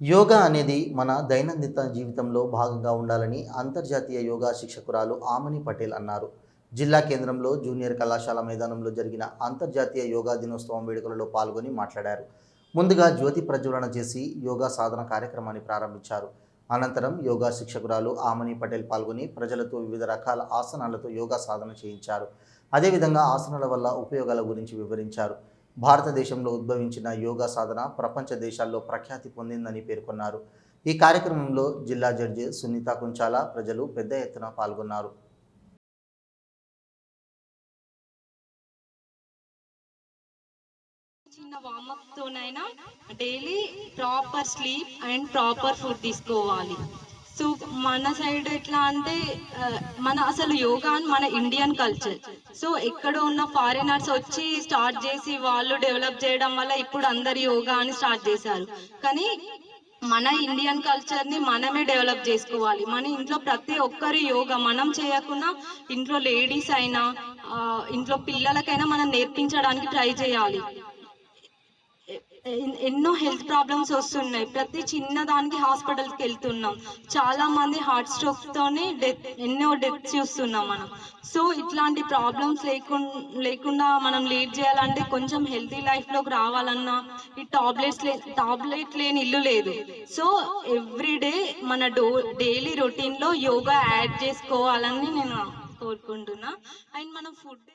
యోగా అనేది మన దైనందిన జీవితంలో భాగంగా ఉండాలని అంతర్జాతీయ యోగా శిక్షకురాలు ఆమని పటేల్ అన్నారు. జిల్లా కేంద్రంలో జూనియర్ కళాశాల మైదానంలో జరిగిన అంతర్జాతీయ యోగా దినోత్సవం వేడుకలలో పాల్గొని మాట్లాడారు. ముందుగా జ్యోతి ప్రజ్వలన చేసి యోగా సాధన కార్యక్రమాన్ని ప్రారంభించారు. అనంతరం యోగా శిక్షకురాలు ఆమని పటేల్ పాల్గొని ప్రజలతో వివిధ రకాల ఆసనాలతో యోగా సాధన చేయించారు. అదేవిధంగా ఆసనాల వల్ల ఉపయోగాల గురించి వివరించారు. భారతదేశంలో ఉద్భవించిన యోగా సాధన ప్రపంచ దేశాల్లో ప్రఖ్యాతి పొందిందని పేర్కొన్నారు. ఈ కార్యక్రమంలో జిల్లా జడ్జి సునీత కుంచాల ప్రజలు పెద్ద ఎత్తున పాల్గొన్నారు. చిన్న warmup తోనైనా daily proper sleep and proper food తీసుకోవాలి. సో మన సైడ్ ఎట్లా అంటే మన అసలు యోగా అని మన ఇండియన్ కల్చర్ సో ఎక్కడో ఉన్న ఫారినర్స్ వచ్చి స్టార్ట్ చేసి వాళ్ళు డెవలప్ చేయడం వల్ల ఇప్పుడు అందరు యోగా అని స్టార్ట్ చేశారు. కానీ మన ఇండియన్ కల్చర్ని మనమే డెవలప్ చేసుకోవాలి. మన ఇంట్లో ప్రతి ఒక్కరి యోగా మనం చేయకుండా ఇంట్లో లేడీస్ అయినా ఇంట్లో పిల్లలకైనా మనం నేర్పించడానికి ట్రై చేయాలి. ఎన్నో హెల్త్ ప్రాబ్లమ్స్ వస్తున్నాయి. ప్రతి చిన్న దానికి హాస్పిటల్కి వెళ్తున్నాం. చాలా మంది హార్ట్ స్ట్రోక్ తోనే డెత్ ఎన్నో డెత్స్ చూస్తున్నాం మనం. సో ఇట్లాంటి ప్రాబ్లమ్స్ లేకుండా లేకుండా మనం లీడ్ చేయాలంటే కొంచెం హెల్తీ లైఫ్లోకి రావాలన్నా ఈ టాబ్లెట్స్ లే టాబ్లెట్ లేని ఇల్లు లేదు. సో ఎవ్రీడే మన డో డైలీ రొటీన్లో యోగా యాడ్ చేసుకోవాలని నేను కోరుకుంటున్నా. అండ్ మనం ఫుడ్